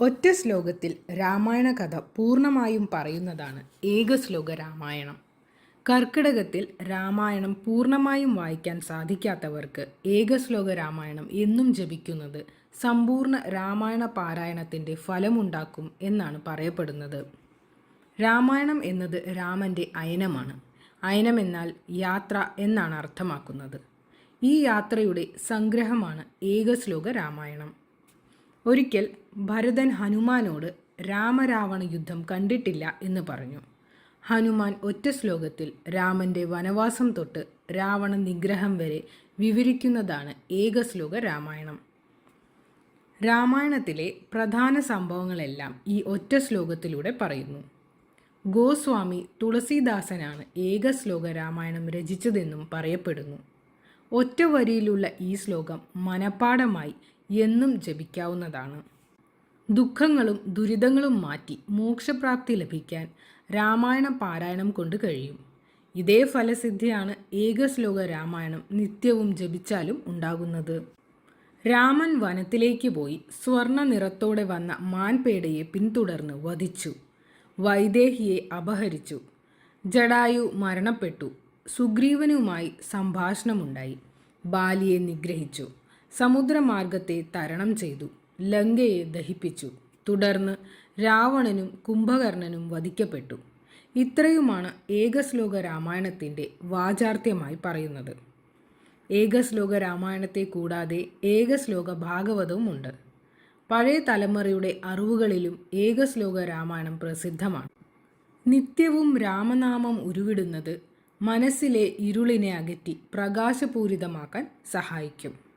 ഒറ്റ ശ്ലോകത്തിൽ രാമായണ കഥ പൂർണമായും പറയുന്നതാണ് ഏകശ്ലോക രാമായണം. കർക്കിടകത്തിൽ രാമായണം പൂർണമായും വായിക്കാൻ സാധിക്കാത്തവർക്ക് ഏക ഏകശ്ലോക രാമായണം എന്നും ജപിക്കുന്നത് സമ്പൂർണ രാമായണ പാരായണത്തിന്റെ ഫലമുണ്ടാക്കും എന്നാണ് പറയപ്പെടുന്നത്. രാമായണം എന്നത് രാമന്റെ അയനമാണ്. അയനം എന്നാൽ യാത്ര എന്നാണ് അർത്ഥമാക്കുന്നത്. ഈ യാത്രയുടെ സംഗ്രഹമാണ് ഏക ഏകശ്ലോക രാമായണം. ഒരിക്കൽ ഭരതൻ ഹനുമാനോട് രാമരാവണ യുദ്ധം കണ്ടിട്ടില്ല എന്ന് പറഞ്ഞു. ഹനുമാൻ ഒറ്റ ശ്ലോകത്തിൽ രാമന്റെ വനവാസം തൊട്ട് രാവണ നിഗ്രഹം വരെ വിവരിക്കുന്നതാണ് ഏക ഏകശ്ലോക രാമായണം. രാമായണത്തിലെ പ്രധാന സംഭവങ്ങളെല്ലാം ഈ ഒറ്റ ശ്ലോകത്തിലൂടെ പറയുന്നു. ഗോസ്വാമി തുളസീദാസനാണ് ഏകശ്ലോക രാമായണം രചിച്ചതെന്നും പറയപ്പെടുന്നു. ഒറ്റ വരിയിലുള്ള ഈ ശ്ലോകം മനപ്പാടമായി എന്നും ജപിക്കാവുന്നതാണ്. ദുഃഖങ്ങളും ദുരിതങ്ങളും മാറ്റി മോക്ഷപ്രാപ്തി ലഭിക്കാൻ രാമായണ പാരായണം കൊണ്ട് കഴിയും. ഇതേ ഫലസിദ്ധിയാണ് ഏകശ്ലോക രാമായണം നിത്യവും ജപിച്ചാലും ഉണ്ടാകുന്നത്. രാമൻ വനത്തിലേക്ക് പോയി സ്വർണ നിറത്തോടെ വന്ന മാൻപേടയെ പിന്തുടർന്ന് വധിച്ചു. വൈദേഹിയെ അപഹരിച്ചു. ജഡായു മരണപ്പെട്ടു. സുഗ്രീവനുമായി സംഭാഷണമുണ്ടായി. ബാലിയെ നിഗ്രഹിച്ചു. സമുദ്രമാർഗത്തെ തരണം ചെയ്തു. ലങ്കയെ ദഹിപ്പിച്ചു. തുടർന്ന് രാവണനും കുംഭകർണനും വധിക്കപ്പെട്ടു. ഇത്രയുമാണ് ഏകശ്ലോക രാമായണത്തിന്റെ വാചാർത്ഥ്യമായി പറയുന്നത്. ഏകശ്ലോക രാമായണത്തെ കൂടാതെ ഏകശ്ലോക ഭാഗവതവുമുണ്ട് പഴയ തലമുറയുടെ അറിവുകളിലും ഏകശ്ലോക രാമായണം പ്രസിദ്ധമാണ്. നിത്യവും രാമനാമം ഉരുവിടുന്നത് മനസ്സിലെ ഇരുളിനെ അകറ്റി പ്രകാശപൂരിതമാക്കാൻ സഹായിക്കും.